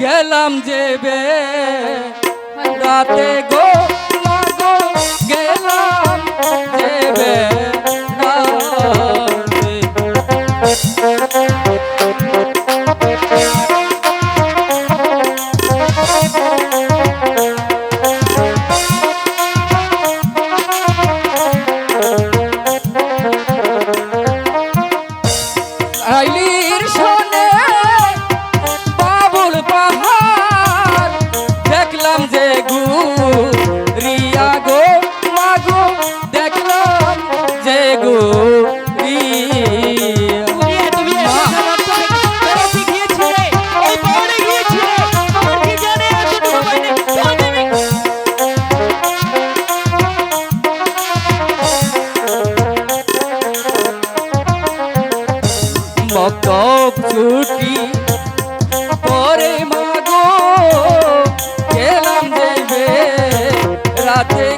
গেলাম যে বে রাতে গো মাগো গেলাম মকব ছুটি পরে মাগো গেলাম দেবে রাতে।